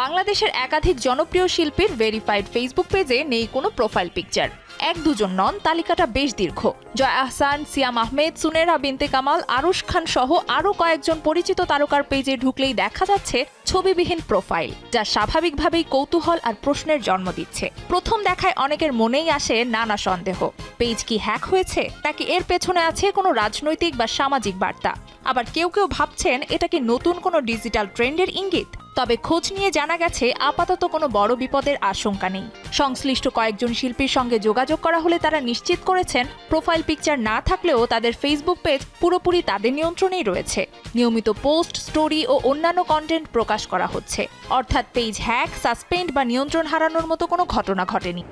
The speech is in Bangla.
বাংলাদেশের একাধিক জনপ্রিয় শিল্পীর ভেরিফাইড ফেসবুক পেজে নেই কোনো প্রোফাইল পিকচার এক দুজন নন, তালিকাটা বেশ দীর্ঘ। জয় আহসান, সিয়াম আহমেদ, সুনেরা বিনতে কামাল, আরুশ খান সহ আরও কয়েকজন পরিচিত তারকার পেজে ঢুকলেই দেখা যাচ্ছে ছবিবিহীন প্রোফাইল যা স্বাভাবিকভাবেই কৌতূহল আর প্রশ্নের জন্ম দিচ্ছে। প্রথম দেখায় অনেকের মনেই আসে নানা সন্দেহ। পেজ কি হ্যাক হয়েছে? নাকি এর পেছনে আছে কোনো রাজনৈতিক বা সামাজিক বার্তা? আবার কেউ কেউ ভাবছেন, এটা কি নতুন কোনো ডিজিটাল ট্রেন্ডের ইঙ্গিত? তবে খোঁজ নিয়ে জানা গেছে, আপাতত কোনো বড় বিপদের আশঙ্কা নেই। সংশ্লিষ্ট কয়েকজন শিল্পীর সঙ্গে যোগাযোগ করা হলে তারা নিশ্চিত করেছেন, প্রোফাইল পিকচার না থাকলেও তাদের ফেসবুক পেজ পুরোপুরি তাদের নিয়ন্ত্রণেই রয়েছে। নিয়মিত পোস্ট, স্টোরি ও অন্যান্য কন্টেন্ট প্রকাশ করা হচ্ছে। অর্থাৎ পেজ হ্যাক, সাসপেন্ড বা নিয়ন্ত্রণ হারানোর মতো কোনো ঘটনা ঘটেনি।